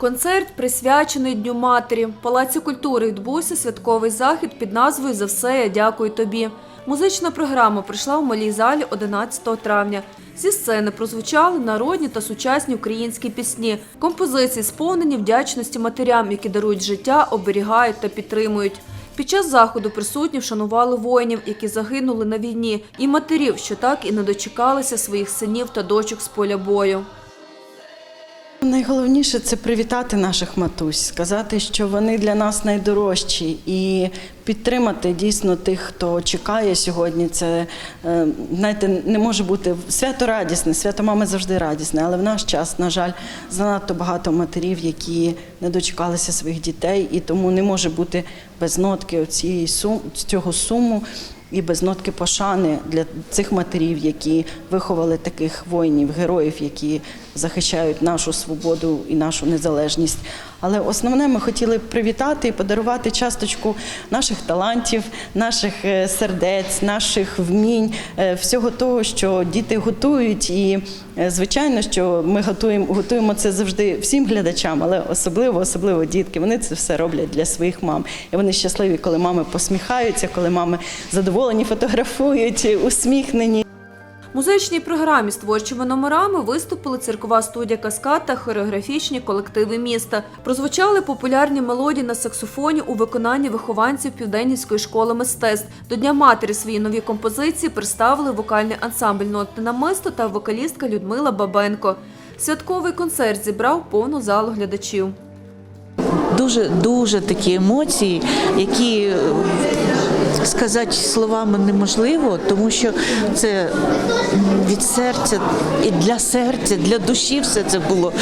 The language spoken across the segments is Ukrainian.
Концерт присвячений Дню матері. В Палаці культури відбувся святковий захід під назвою За все я дякую тобі. Музична програма прийшла в малій залі 11 травня. Зі сцени прозвучали народні та сучасні українські пісні. Композиції сповнені вдячності матерям, які дарують життя, оберігають та підтримують. Під час заходу присутні вшанували воїнів, які загинули на війні, і матерів, що так і не дочекалися своїх синів та дочок з поля бою. Найголовніше це привітати наших матусь, сказати, що вони для нас найдорожчі, і підтримати дійсно тих, хто чекає сьогодні. Це е, знаєте, не може бути свято радісне, свято мами завжди радісне, але в наш час, на жаль, занадто багато матерів, які не дочекалися своїх дітей, і тому не може бути без нотки цієї сум цього суму і без нотки пошани для цих матерів, які виховали таких воїнів, героїв, які захищають нашу свободу і нашу незалежність. Але основне ми хотіли привітати і подарувати часточку наших талантів, наших е, сердець, наших вмінь, е, всього того, що діти готують. І е, звичайно, що ми готуємо, готуємо це завжди всім глядачам, але особливо, особливо дітки. Вони це все роблять для своїх мам. І вони щасливі, коли мами посміхаються, коли мами задоволені, фотографують, усміхнені. Музичній програмі з творчими номерами виступили циркова студія Каскад та хореографічні колективи міста. Прозвучали популярні мелодії на саксофоні у виконанні вихованців Південнівської школи мистецтв. До Дня матері свої нові композиції представили вокальний ансамбль «Нотне намисто» та вокалістка Людмила Бабенко. Святковий концерт зібрав повну залу глядачів. дуже дуже такі емоції, які сказати словами неможливо, тому що це від серця і для серця, для душі все це було.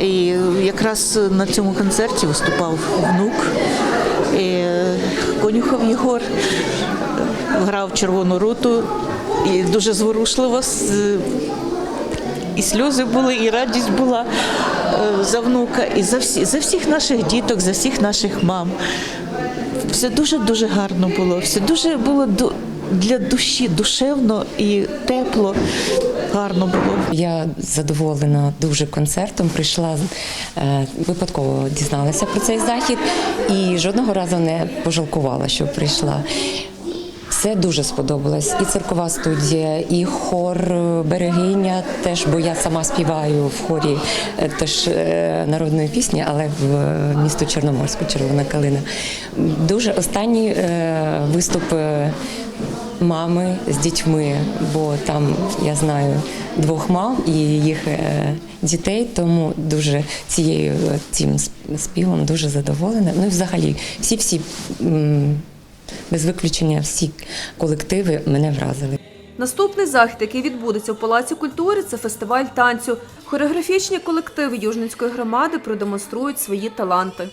І якраз на цьому концерті виступав внук. І Конюхов Єгор грав червону руту і дуже зворушливо і сльози були, і радість була е, за внука, і за всі за всіх наших діток, за всіх наших мам. Все дуже дуже гарно було. Все дуже було для душі, душевно і тепло. Гарно було. Я задоволена дуже концертом. Прийшла е, випадково дізналася про цей захід і жодного разу не пожалкувала, що прийшла. Все дуже сподобалось. І циркова студія, і хор е, берегиня теж, бо я сама співаю в хорі е, теж е, народної пісні, але в місто Чорноморську, Червона калина. Дуже останній виступ. мами з дітьми, бо там я знаю двох мам і їх дітей, тому дуже цією цим співом дуже задоволена. Ну і взагалі всі всі без виключення всі колективи мене вразили. Наступний захід, який відбудеться в Палаці культури, це фестиваль танцю. Хореографічні колективи Южницької громади продемонструють свої таланти.